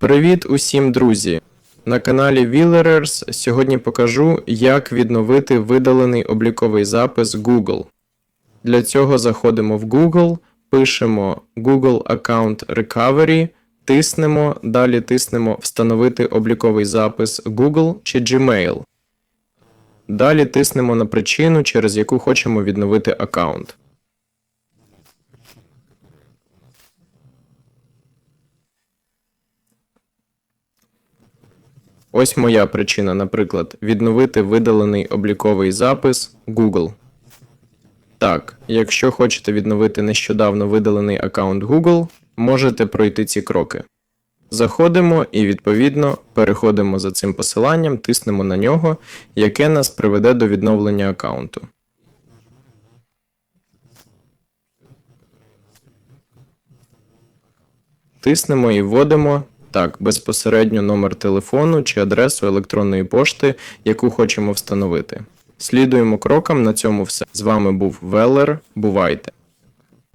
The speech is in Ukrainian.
Привіт усім, друзі! На каналі Villerers сьогодні покажу, як відновити видалений обліковий запис Google. Для цього заходимо в Google, пишемо Google Account Recovery, тиснемо, далі тиснемо Встановити обліковий запис Google чи Gmail. Далі тиснемо на причину, через яку хочемо відновити аккаунт. Ось моя причина, наприклад, відновити видалений обліковий запис Google. Так, якщо хочете відновити нещодавно видалений аккаунт Google, можете пройти ці кроки. Заходимо і, відповідно, переходимо за цим посиланням, тиснемо на нього, яке нас приведе до відновлення аккаунту. Тиснемо і вводимо так, безпосередньо номер телефону чи адресу електронної пошти, яку хочемо встановити. Слідуємо крокам, на цьому все. З вами був Велер. Бувайте!